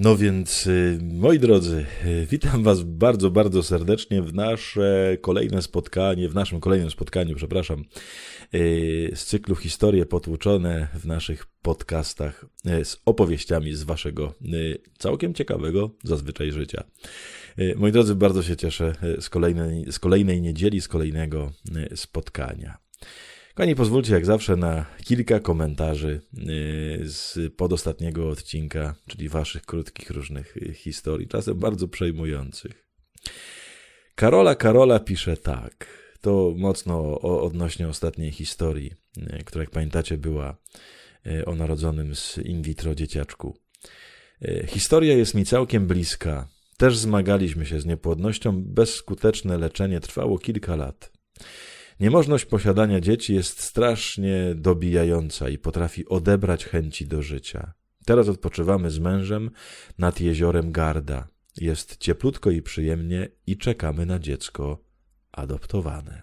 No więc, y, moi drodzy, y, witam Was bardzo, bardzo serdecznie w nasze kolejne spotkanie, w naszym kolejnym spotkaniu, przepraszam, y, z cyklu Historie potłuczone w naszych podcastach z opowieściami z Waszego całkiem ciekawego zazwyczaj życia. Moi drodzy, bardzo się cieszę z kolejnej, z kolejnej niedzieli, z kolejnego spotkania. Kochani, pozwólcie jak zawsze na kilka komentarzy y, z podostatniego odcinka, czyli waszych krótkich różnych y, historii, czasem bardzo przejmujących. Karola Karola pisze tak. To mocno odnośnie ostatniej historii, y, która jak pamiętacie była o narodzonym z in vitro dzieciaczku. Historia jest mi całkiem bliska. Też zmagaliśmy się z niepłodnością. Bezskuteczne leczenie trwało kilka lat. Niemożność posiadania dzieci jest strasznie dobijająca i potrafi odebrać chęci do życia. Teraz odpoczywamy z mężem nad jeziorem Garda. Jest cieplutko i przyjemnie i czekamy na dziecko adoptowane.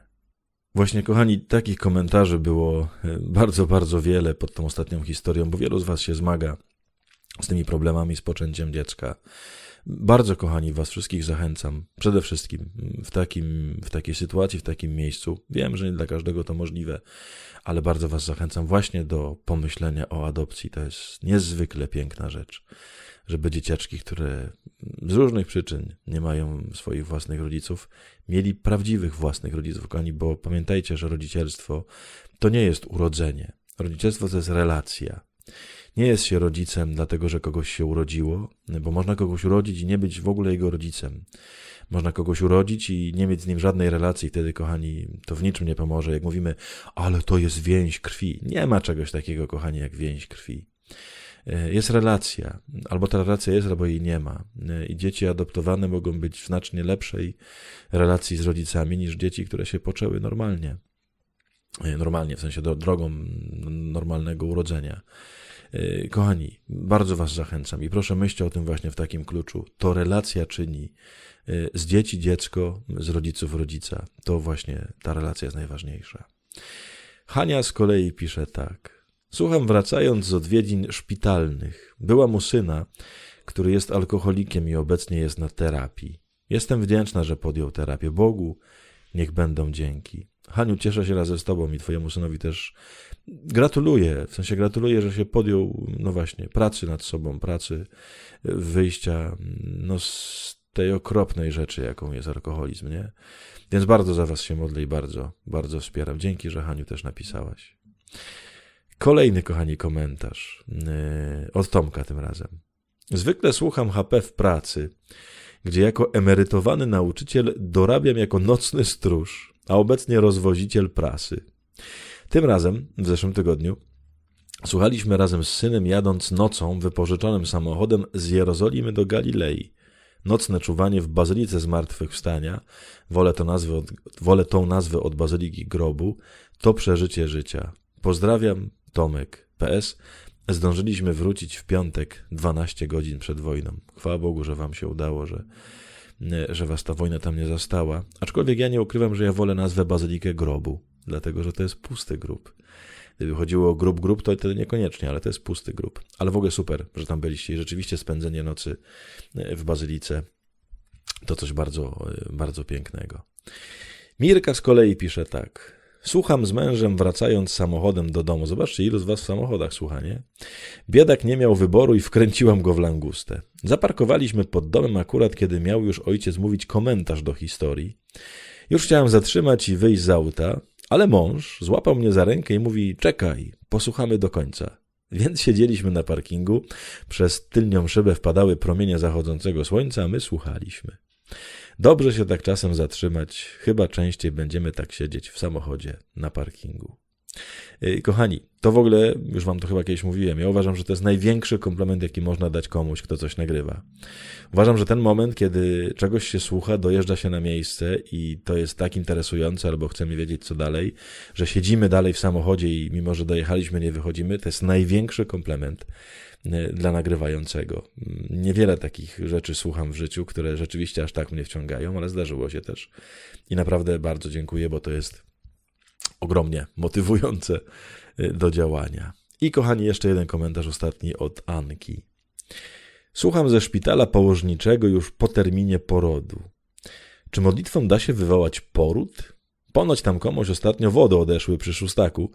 Właśnie, kochani, takich komentarzy było e, bardzo, bardzo wiele pod tą ostatnią historią, bo wielu z Was się zmaga z tymi problemami z poczęciem dziecka. Bardzo kochani, Was wszystkich zachęcam, przede wszystkim w, takim, w takiej sytuacji, w takim miejscu. Wiem, że nie dla każdego to możliwe, ale bardzo Was zachęcam właśnie do pomyślenia o adopcji. To jest niezwykle piękna rzecz, żeby dzieciaczki, które z różnych przyczyn nie mają swoich własnych rodziców, mieli prawdziwych własnych rodziców, kochani, bo pamiętajcie, że rodzicielstwo to nie jest urodzenie. Rodzicielstwo to jest relacja. Nie jest się rodzicem dlatego, że kogoś się urodziło, bo można kogoś urodzić i nie być w ogóle jego rodzicem. Można kogoś urodzić i nie mieć z nim żadnej relacji, wtedy, kochani, to w niczym nie pomoże. Jak mówimy, ale to jest więź krwi. Nie ma czegoś takiego, kochani, jak więź krwi. E, jest relacja, albo ta relacja jest, albo jej nie ma. E, I dzieci adoptowane mogą być w znacznie lepszej relacji z rodzicami niż dzieci, które się poczęły normalnie. E, normalnie, w sensie drogą normalnego urodzenia. E, kochani, bardzo Was zachęcam i proszę myślcie o tym właśnie w takim kluczu. To relacja czyni e, z dzieci dziecko, z rodziców rodzica. To właśnie ta relacja jest najważniejsza. Hania z kolei pisze tak. Słucham wracając z odwiedzin szpitalnych. Była mu syna, który jest alkoholikiem i obecnie jest na terapii. Jestem wdzięczna, że podjął terapię. Bogu niech będą dzięki. Haniu, cieszę się razem z Tobą i Twojemu synowi też gratuluję. W sensie gratuluję, że się podjął, no właśnie, pracy nad sobą, pracy, wyjścia no, z tej okropnej rzeczy, jaką jest alkoholizm, nie? Więc bardzo za Was się modlę i bardzo, bardzo wspieram. Dzięki, że Haniu też napisałaś. Kolejny, kochani, komentarz. Yy, od Tomka tym razem. Zwykle słucham HP w pracy, gdzie jako emerytowany nauczyciel dorabiam jako nocny stróż a obecnie rozwoziciel prasy. Tym razem, w zeszłym tygodniu, słuchaliśmy razem z synem jadąc nocą wypożyczonym samochodem z Jerozolimy do Galilei. Nocne czuwanie w Bazylice Zmartwychwstania, wolę, to nazwę od, wolę tą nazwę od Bazyliki Grobu, to przeżycie życia. Pozdrawiam, Tomek. PS. Zdążyliśmy wrócić w piątek, 12 godzin przed wojną. Chwała Bogu, że wam się udało, że że was ta wojna tam nie zastała. Aczkolwiek ja nie ukrywam, że ja wolę nazwę Bazylikę Grobu, dlatego że to jest pusty grób. Gdyby chodziło o grób grób, to wtedy niekoniecznie, ale to jest pusty grób. Ale w ogóle super, że tam byliście i rzeczywiście spędzenie nocy e, w Bazylice to coś bardzo, e, bardzo pięknego. Mirka z kolei pisze tak. Słucham z mężem wracając samochodem do domu. Zobaczcie, ilu z was w samochodach słucha, nie? Biedak nie miał wyboru i wkręciłam go w langustę. Zaparkowaliśmy pod domem akurat, kiedy miał już ojciec mówić komentarz do historii. Już chciałem zatrzymać i wyjść z auta, ale mąż złapał mnie za rękę i mówi: Czekaj, posłuchamy do końca. Więc siedzieliśmy na parkingu, przez tylnią szybę wpadały promienie zachodzącego słońca, a my słuchaliśmy. Dobrze się tak czasem zatrzymać, chyba częściej będziemy tak siedzieć w samochodzie na parkingu. Y, kochani, to w ogóle, już wam to chyba kiedyś mówiłem, ja uważam, że to jest największy komplement, jaki można dać komuś, kto coś nagrywa. Uważam, że ten moment, kiedy czegoś się słucha, dojeżdża się na miejsce i to jest tak interesujące, albo chcemy wiedzieć, co dalej, że siedzimy dalej w samochodzie i mimo, że dojechaliśmy, nie wychodzimy, to jest największy komplement dla nagrywającego. Niewiele takich rzeczy słucham w życiu, które rzeczywiście aż tak mnie wciągają, ale zdarzyło się też. I naprawdę bardzo dziękuję, bo to jest ogromnie motywujące y, do działania. I kochani, jeszcze jeden komentarz ostatni od Anki. Słucham ze szpitala położniczego już po terminie porodu. Czy modlitwą da się wywołać poród? Ponoć tam komuś ostatnio wody odeszły przy szóstaku,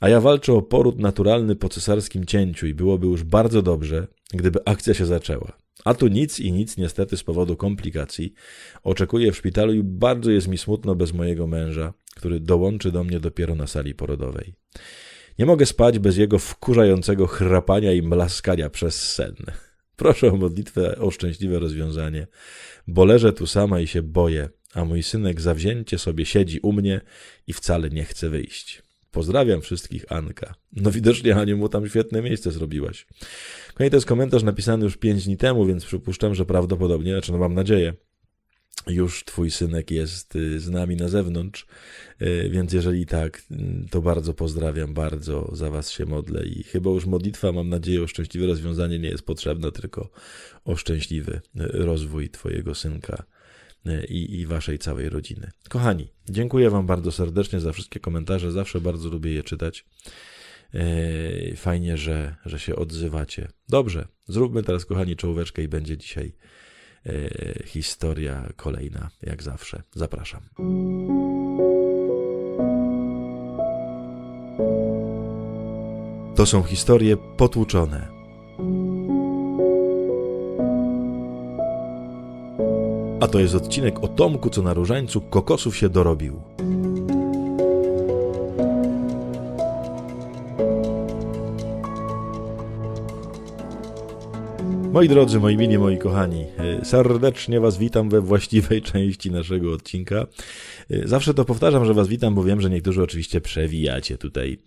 a ja walczę o poród naturalny po cesarskim cięciu i byłoby już bardzo dobrze, gdyby akcja się zaczęła. A tu nic i nic niestety z powodu komplikacji. Oczekuję w szpitalu i bardzo jest mi smutno bez mojego męża, który dołączy do mnie dopiero na sali porodowej. Nie mogę spać bez jego wkurzającego chrapania i mlaskania przez sen. Proszę o modlitwę o szczęśliwe rozwiązanie, bo leżę tu sama i się boję, a mój synek zawzięcie sobie siedzi u mnie i wcale nie chce wyjść. Pozdrawiam wszystkich, Anka. No widocznie, Aniu, mu tam świetne miejsce zrobiłaś. Kolejny to jest komentarz napisany już pięć dni temu, więc przypuszczam, że prawdopodobnie, znaczy no mam nadzieję, już twój synek jest y, z nami na zewnątrz, y, więc jeżeli tak, y, to bardzo pozdrawiam, bardzo za was się modlę i chyba już modlitwa, mam nadzieję, o szczęśliwe rozwiązanie nie jest potrzebna, tylko o szczęśliwy rozwój twojego synka i, i waszej całej rodziny. Kochani, dziękuję wam bardzo serdecznie za wszystkie komentarze, zawsze bardzo lubię je czytać. Fajnie, że, że się odzywacie. Dobrze, zróbmy teraz, kochani, czołóweczkę i będzie dzisiaj E, historia kolejna, jak zawsze. Zapraszam. To są historie potłuczone. A to jest odcinek o Tomku, co na różańcu kokosów się dorobił. Moi drodzy, moi mili, moi kochani, e, serdecznie Was witam we właściwej części naszego odcinka. E, zawsze to powtarzam, że Was witam, bo wiem, że niektórzy oczywiście przewijacie tutaj.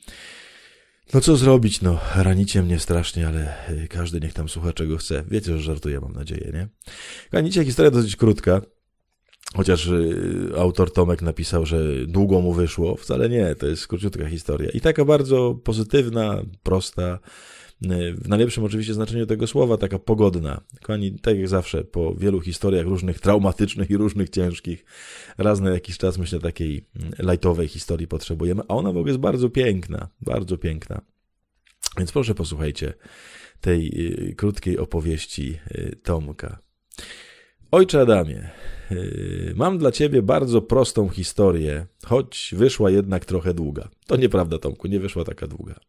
No co zrobić, no, ranicie mnie strasznie, ale e, każdy niech tam słucha czego chce. Wiecie, że żartuję, mam nadzieję, nie? Kochani, historia dosyć krótka. Chociaż autor Tomek napisał, że długo mu wyszło, wcale nie, to jest króciutka historia. I taka bardzo pozytywna, prosta, w najlepszym oczywiście znaczeniu tego słowa, taka pogodna. Kochani, tak jak zawsze, po wielu historiach różnych traumatycznych i różnych ciężkich, raz na jakiś czas, myślę, takiej mm, lightowej historii potrzebujemy, a ona w ogóle jest bardzo piękna, bardzo piękna. Więc proszę posłuchajcie tej y, krótkiej opowieści y, Tomka. Ojcze Adamie, y, mam dla ciebie bardzo prostą historię, choć wyszła jednak trochę długa. To nieprawda, Tomku, nie wyszła taka długa.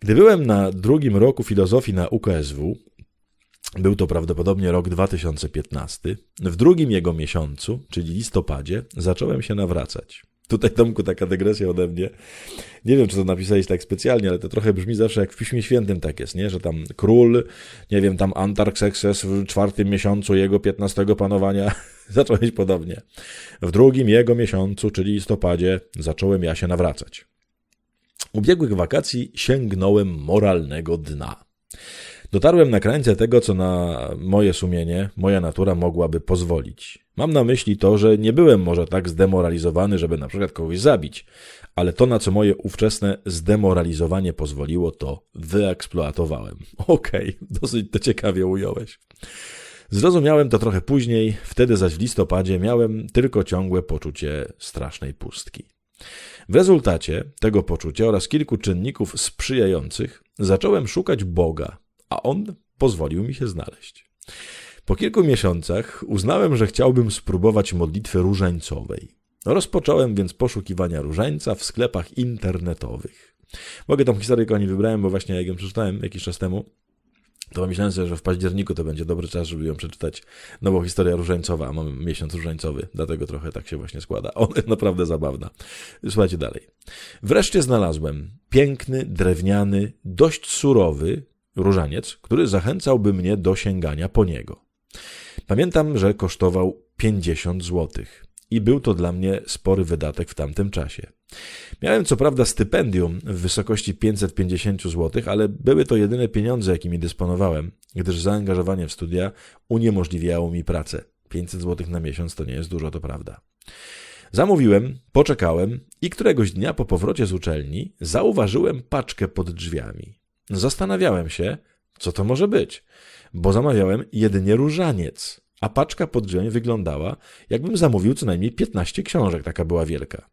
Gdy byłem na drugim roku filozofii na UKSW, był to prawdopodobnie rok 2015, w drugim jego miesiącu, czyli listopadzie, zacząłem się nawracać. Tutaj, Tomku, taka dygresja ode mnie. Nie wiem, czy to napisałeś tak specjalnie, ale to trochę brzmi zawsze jak w Piśmie Świętym tak jest, nie? Że tam król, nie wiem, tam Antarksekses w czwartym miesiącu jego piętnastego panowania. Zacząłeś podobnie. W drugim jego miesiącu, czyli listopadzie, zacząłem ja się nawracać ubiegłych wakacji sięgnąłem moralnego dna. Dotarłem na krańce tego, co na moje sumienie, moja natura mogłaby pozwolić. Mam na myśli to, że nie byłem może tak zdemoralizowany, żeby na przykład kogoś zabić, ale to, na co moje ówczesne zdemoralizowanie pozwoliło, to wyeksploatowałem. Okej, okay, dosyć to ciekawie ująłeś. Zrozumiałem to trochę później, wtedy zaś w listopadzie miałem tylko ciągłe poczucie strasznej pustki. W rezultacie tego poczucia oraz kilku czynników sprzyjających zacząłem szukać Boga, a On pozwolił mi się znaleźć. Po kilku miesiącach uznałem, że chciałbym spróbować modlitwy różańcowej. Rozpocząłem więc poszukiwania różańca w sklepach internetowych. Mogę tą historię, nie wybrałem, bo właśnie jak ją przeczytałem jakiś czas temu, to myślałem sobie, że w październiku to będzie dobry czas, żeby ją przeczytać. No bo historia różańcowa, a mamy miesiąc różańcowy, dlatego trochę tak się właśnie składa. Ona jest naprawdę zabawna. Słuchajcie dalej. Wreszcie znalazłem piękny, drewniany, dość surowy różaniec, który zachęcałby mnie do sięgania po niego. Pamiętam, że kosztował 50 złotych i był to dla mnie spory wydatek w tamtym czasie. Miałem co prawda stypendium w wysokości 550 zł, ale były to jedyne pieniądze, jakimi dysponowałem, gdyż zaangażowanie w studia uniemożliwiało mi pracę. 500 zł na miesiąc to nie jest dużo, to prawda. Zamówiłem, poczekałem i któregoś dnia po powrocie z uczelni zauważyłem paczkę pod drzwiami. Zastanawiałem się, co to może być, bo zamawiałem jedynie różaniec, a paczka pod drzwiami wyglądała, jakbym zamówił co najmniej 15 książek, taka była wielka.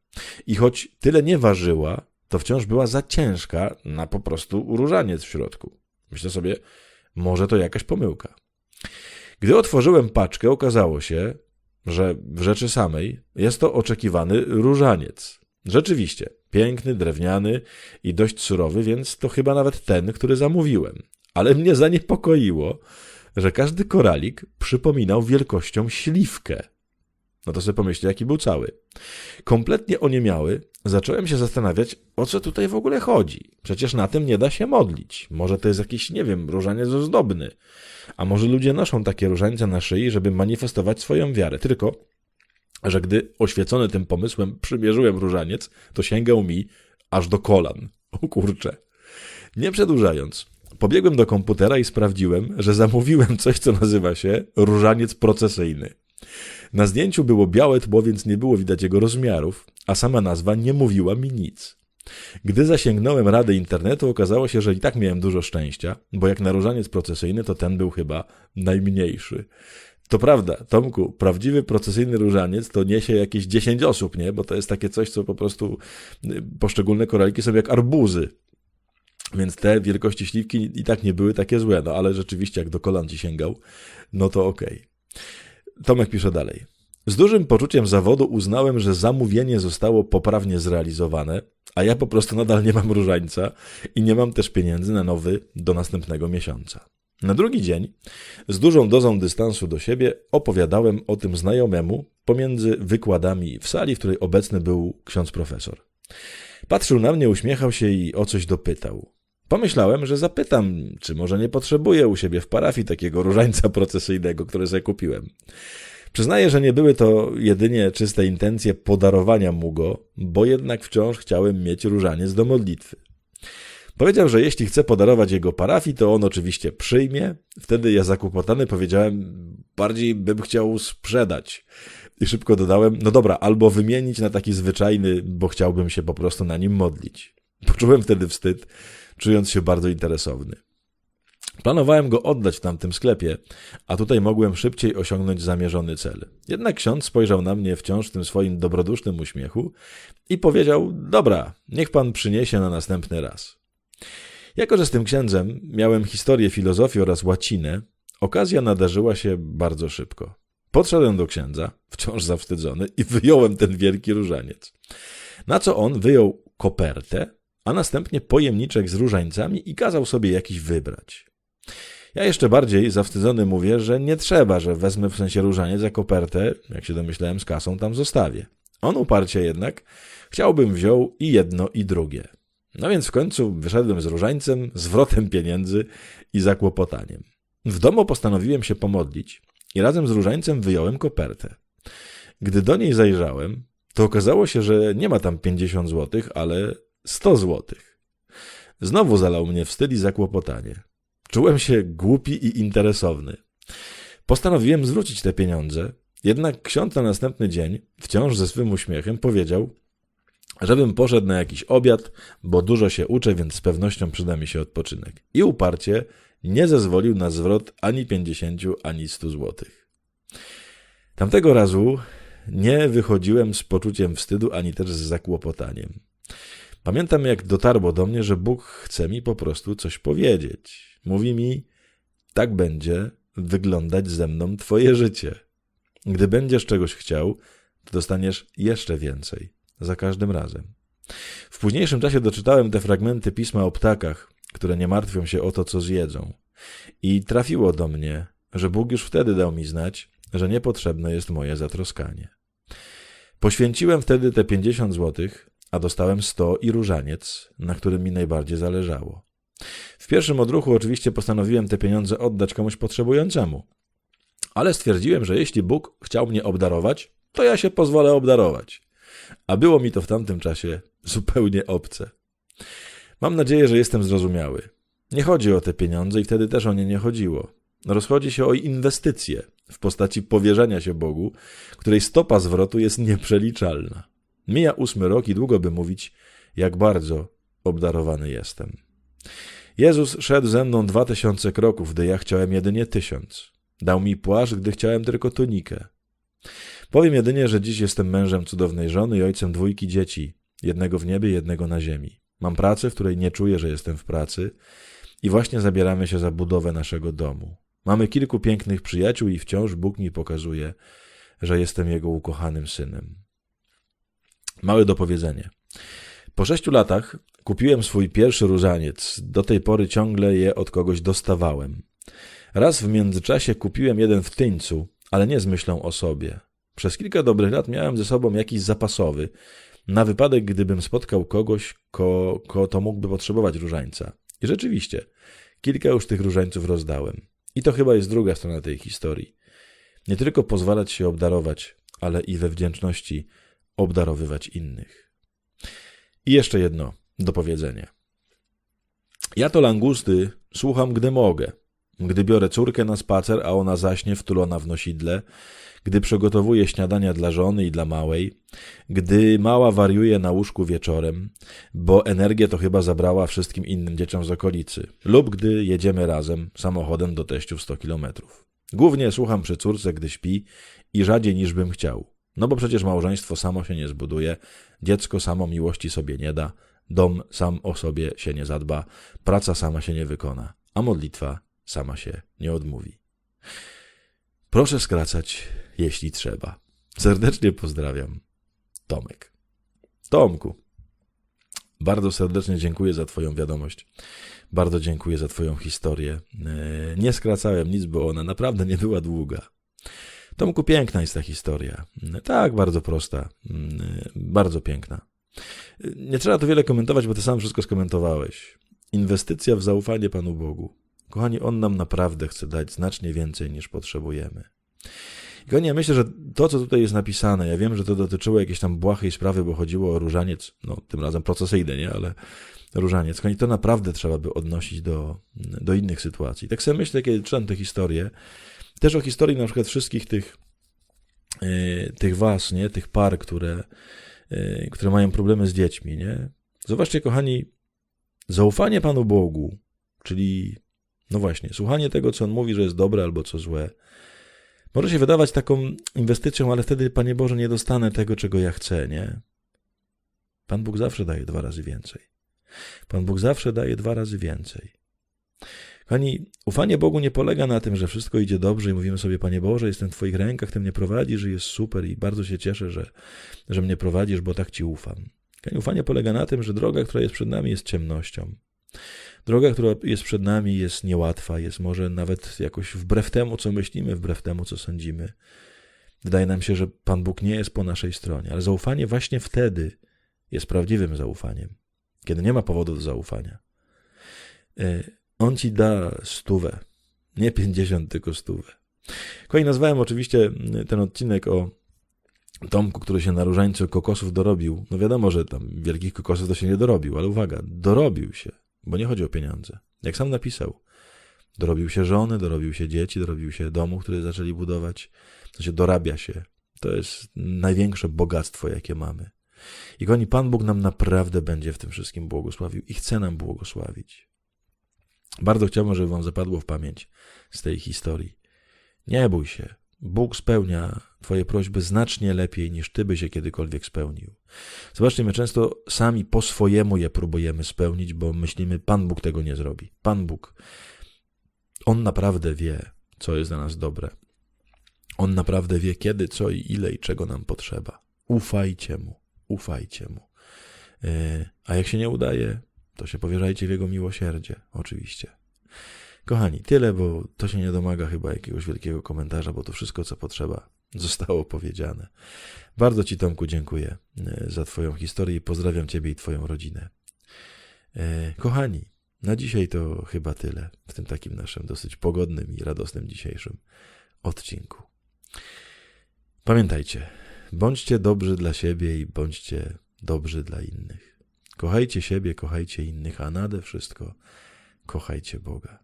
I choć tyle nie ważyła, to wciąż była za ciężka na po prostu różaniec w środku. Myślę sobie, Może to jakaś pomyłka. Gdy otworzyłem paczkę, okazało się, że w rzeczy samej jest to oczekiwany różaniec. Rzeczywiście, piękny, drewniany i dość surowy, więc to chyba nawet ten, który zamówiłem. Ale mnie zaniepokoiło, że każdy koralik przypominał wielkością śliwkę. No to sobie pomyślcie, jaki był cały. Kompletnie oniemiały, zacząłem się zastanawiać, o co tutaj w ogóle chodzi. Przecież na tym nie da się modlić. Może to jest jakiś, nie wiem, różaniec ozdobny. A może ludzie noszą takie różańce na szyi, żeby manifestować swoją wiarę. Tylko, że gdy oświecony tym pomysłem przymierzyłem różaniec, to sięgał mi aż do kolan. O kurcze. Nie przedłużając, pobiegłem do komputera i sprawdziłem, że zamówiłem coś, co nazywa się różaniec procesyjny. Na zdjęciu było białe tło, więc nie było widać jego rozmiarów, a sama nazwa nie mówiła mi nic. Gdy zasięgnąłem rady internetu, okazało się, że i tak miałem dużo szczęścia, bo jak na różaniec procesyjny, to ten był chyba najmniejszy. To prawda, Tomku, prawdziwy procesyjny różaniec to niesie jakieś 10 osób, nie? Bo to jest takie coś, co po prostu y, poszczególne koraliki są jak arbuzy. Więc te wielkości śliwki i tak nie były takie złe, no ale rzeczywiście jak do kolan ci sięgał, no to okej. Okay. Tomek pisze dalej. Z dużym poczuciem zawodu uznałem, że zamówienie zostało poprawnie zrealizowane, a ja po prostu nadal nie mam różańca i nie mam też pieniędzy na nowy do następnego miesiąca. Na drugi dzień, z dużą dozą dystansu do siebie, opowiadałem o tym znajomemu pomiędzy wykładami w sali, w której obecny był ksiądz profesor. Patrzył na mnie, uśmiechał się i o coś dopytał. Pomyślałem, że zapytam, czy może nie potrzebuję u siebie w parafii takiego różańca procesyjnego, który sobie kupiłem. Przyznaję, że nie były to jedynie czyste intencje podarowania mu go, bo jednak wciąż chciałem mieć różaniec do modlitwy. Powiedział, że jeśli chce podarować jego parafii, to on oczywiście przyjmie. Wtedy ja zakłopotany powiedziałem, bardziej bym chciał sprzedać. I szybko dodałem, no dobra, albo wymienić na taki zwyczajny, bo chciałbym się po prostu na nim modlić. Poczułem wtedy wstyd, czując się bardzo interesowny. Planowałem go oddać w tamtym sklepie, a tutaj mogłem szybciej osiągnąć zamierzony cel. Jednak ksiądz spojrzał na mnie wciąż w tym swoim dobrodusznym uśmiechu i powiedział: Dobra, niech pan przyniesie na następny raz. Jako, że z tym księdzem miałem historię filozofii oraz łacinę, okazja nadarzyła się bardzo szybko. Podszedłem do księdza, wciąż zawstydzony, i wyjąłem ten wielki różaniec. Na co on wyjął kopertę, a następnie pojemniczek z różańcami i kazał sobie jakiś wybrać. Ja jeszcze bardziej zawstydzony mówię, że nie trzeba, że wezmę w sensie różaniec za kopertę, jak się domyślałem z kasą, tam zostawię. On uparcie jednak chciałbym wziął i jedno i drugie. No więc w końcu wyszedłem z różańcem, zwrotem pieniędzy i zakłopotaniem. W domu postanowiłem się pomodlić i razem z różańcem wyjąłem kopertę. Gdy do niej zajrzałem, to okazało się, że nie ma tam 50 złotych, ale 100 złotych. Znowu zalał mnie wstyd i zakłopotanie. Czułem się głupi i interesowny. Postanowiłem zwrócić te pieniądze, jednak ksiądz na następny dzień, wciąż ze swym uśmiechem, powiedział, żebym poszedł na jakiś obiad, bo dużo się uczę, więc z pewnością przyda mi się odpoczynek. I uparcie nie zezwolił na zwrot ani 50, ani 100 złotych. Tamtego razu nie wychodziłem z poczuciem wstydu, ani też z zakłopotaniem. Pamiętam, jak dotarło do mnie, że Bóg chce mi po prostu coś powiedzieć. Mówi mi, tak będzie wyglądać ze mną Twoje życie. Gdy będziesz czegoś chciał, to dostaniesz jeszcze więcej, za każdym razem. W późniejszym czasie doczytałem te fragmenty pisma o ptakach, które nie martwią się o to, co zjedzą. I trafiło do mnie, że Bóg już wtedy dał mi znać, że niepotrzebne jest moje zatroskanie. Poświęciłem wtedy te pięćdziesiąt złotych, a dostałem sto i różaniec, na którym mi najbardziej zależało. W pierwszym odruchu oczywiście postanowiłem te pieniądze oddać komuś potrzebującemu. Ale stwierdziłem, że jeśli Bóg chciał mnie obdarować, to ja się pozwolę obdarować. A było mi to w tamtym czasie zupełnie obce. Mam nadzieję, że jestem zrozumiały. Nie chodzi o te pieniądze i wtedy też o nie nie chodziło. Rozchodzi się o inwestycje w postaci powierzenia się Bogu, której stopa zwrotu jest nieprzeliczalna. Mija ósmy rok i długo by mówić, jak bardzo obdarowany jestem. Jezus szedł ze mną dwa tysiące kroków, gdy ja chciałem jedynie tysiąc. Dał mi płaszcz, gdy chciałem tylko tunikę. Powiem jedynie, że dziś jestem mężem cudownej żony i ojcem dwójki dzieci, jednego w niebie, jednego na ziemi. Mam pracę, w której nie czuję, że jestem w pracy i właśnie zabieramy się za budowę naszego domu. Mamy kilku pięknych przyjaciół i wciąż Bóg mi pokazuje, że jestem Jego ukochanym synem. Małe dopowiedzenie. Po sześciu latach kupiłem swój pierwszy różaniec. Do tej pory ciągle je od kogoś dostawałem. Raz w międzyczasie kupiłem jeden w tyńcu, ale nie z myślą o sobie. Przez kilka dobrych lat miałem ze sobą jakiś zapasowy, na wypadek, gdybym spotkał kogoś, ko, ko to mógłby potrzebować różańca. I rzeczywiście, kilka już tych różańców rozdałem. I to chyba jest druga strona tej historii. Nie tylko pozwalać się obdarować, ale i we wdzięczności obdarowywać innych. I jeszcze jedno do powiedzenia. Ja to langusty słucham, gdy mogę. Gdy biorę córkę na spacer, a ona zaśnie wtulona w nosidle, gdy przygotowuję śniadania dla żony i dla małej, gdy mała wariuje na łóżku wieczorem, bo energię to chyba zabrała wszystkim innym dzieciom z okolicy, lub gdy jedziemy razem samochodem do teściów 100 kilometrów. Głównie słucham przy córce, gdy śpi i rzadziej niż bym chciał. No bo przecież małżeństwo samo się nie zbuduje, dziecko samo miłości sobie nie da, dom sam o sobie się nie zadba, praca sama się nie wykona, a modlitwa sama się nie odmówi. Proszę skracać, jeśli trzeba. Serdecznie pozdrawiam. Tomek. Tomku, bardzo serdecznie dziękuję za Twoją wiadomość. Bardzo dziękuję za Twoją historię. E, nie skracałem nic, bo ona naprawdę nie była długa. Tomku, piękna jest ta historia. Tak, bardzo prosta, bardzo piękna. Nie trzeba tu wiele komentować, bo ty sam wszystko skomentowałeś. Inwestycja w zaufanie Panu Bogu. Kochani, On nam naprawdę chce dać znacznie więcej niż potrzebujemy. I kochani, ja myślę, że to, co tutaj jest napisane, ja wiem, że to dotyczyło jakiejś tam błahej sprawy, bo chodziło o różaniec, no tym razem procesyjny, nie, ale różaniec. Kochani, to naprawdę trzeba by odnosić do, do innych sytuacji. Tak sobie myślę, kiedy czytam tę historię, też o historii na przykład wszystkich tych, yy, tych was, nie, tych par, które, yy, które mają problemy z dziećmi, nie. Zobaczcie, kochani, zaufanie Panu Bogu, czyli no właśnie, słuchanie tego, co on mówi, że jest dobre albo co złe, może się wydawać taką inwestycją, ale wtedy, Panie Boże, nie dostanę tego, czego ja chcę, nie? Pan Bóg zawsze daje dwa razy więcej. Pan Bóg zawsze daje dwa razy więcej. Kochani, ufanie Bogu nie polega na tym, że wszystko idzie dobrze i mówimy sobie, Panie Boże, jestem w Twoich rękach, Ty mnie prowadzisz i jest super i bardzo się cieszę, że, że mnie prowadzisz, bo tak Ci ufam. Kochani, ufanie polega na tym, że droga, która jest przed nami, jest ciemnością. Droga, która jest przed nami, jest niełatwa, jest może nawet jakoś wbrew temu, co myślimy, wbrew temu, co sądzimy. Wydaje nam się, że Pan Bóg nie jest po naszej stronie, ale zaufanie właśnie wtedy jest prawdziwym zaufaniem, kiedy nie ma powodu do zaufania. On ci da stówę, nie pięćdziesiąt, tylko stówę. Kolej nazwałem oczywiście ten odcinek o Tomku, który się na różańcu kokosów dorobił. No wiadomo, że tam wielkich kokosów to się nie dorobił, ale uwaga, dorobił się bo nie chodzi o pieniądze. Jak sam napisał, dorobił się żony, dorobił się dzieci, dorobił się domu, który zaczęli budować. To się dorabia się. To jest największe bogactwo, jakie mamy. I koni Pan Bóg nam naprawdę będzie w tym wszystkim błogosławił i chce nam błogosławić. Bardzo chciałbym, żeby Wam zapadło w pamięć z tej historii. Nie bój się. Bóg spełnia Twoje prośby znacznie lepiej niż Ty byś je kiedykolwiek spełnił. Zobaczcie, my często sami po swojemu je próbujemy spełnić, bo myślimy, Pan Bóg tego nie zrobi. Pan Bóg, On naprawdę wie, co jest dla nas dobre. On naprawdę wie, kiedy, co i ile i czego nam potrzeba. Ufajcie Mu, ufajcie Mu. E, a jak się nie udaje, to się powierzajcie w Jego miłosierdzie, oczywiście. Kochani, tyle, bo to się nie domaga chyba jakiegoś wielkiego komentarza, bo to wszystko, co potrzeba, zostało powiedziane. Bardzo Ci, Tomku, dziękuję e, za Twoją historię i pozdrawiam Ciebie i Twoją rodzinę. E, kochani, na dzisiaj to chyba tyle w tym takim naszym dosyć pogodnym i radosnym dzisiejszym odcinku. Pamiętajcie, bądźcie dobrzy dla siebie i bądźcie dobrzy dla innych. Kochajcie siebie, kochajcie innych, a nade wszystko kochajcie Boga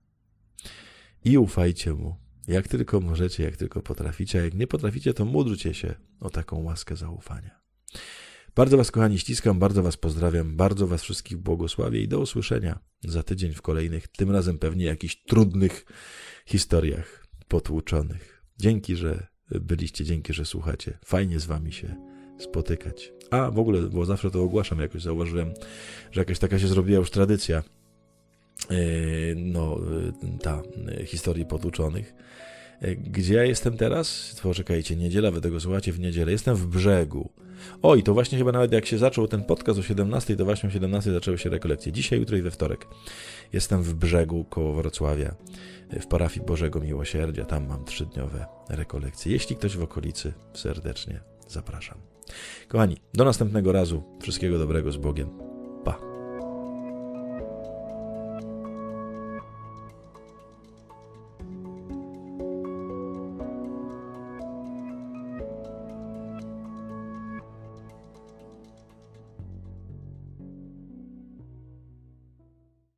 i ufajcie Mu, jak tylko możecie, jak tylko potraficie, a jak nie potraficie, to módlcie się o taką łaskę zaufania. Bardzo Was, kochani, ściskam, bardzo Was pozdrawiam, bardzo Was wszystkich błogosławię i do usłyszenia za tydzień w kolejnych, tym razem pewnie jakichś trudnych historiach potłuczonych. Dzięki, że byliście, dzięki, że słuchacie. Fajnie z Wami się spotykać. A w ogóle, bo zawsze to ogłaszam, jakoś zauważyłem, że jakaś taka się zrobiła już tradycja y, no, y, ta y, historii potłuczonych. Gdzie ja jestem teraz? Poczekajcie, niedziela, wy tego słuchacie w niedzielę. Jestem w brzegu. O, i to właśnie chyba nawet jak się zaczął ten podcast o 17, to właśnie o 17 zaczęły się rekolekcje. Dzisiaj, jutro i we wtorek. Jestem w brzegu koło Wrocławia, w parafii Bożego Miłosierdzia. Tam mam trzydniowe rekolekcje. Jeśli ktoś w okolicy, serdecznie zapraszam. Kochani, do następnego razu. Wszystkiego dobrego z Bogiem.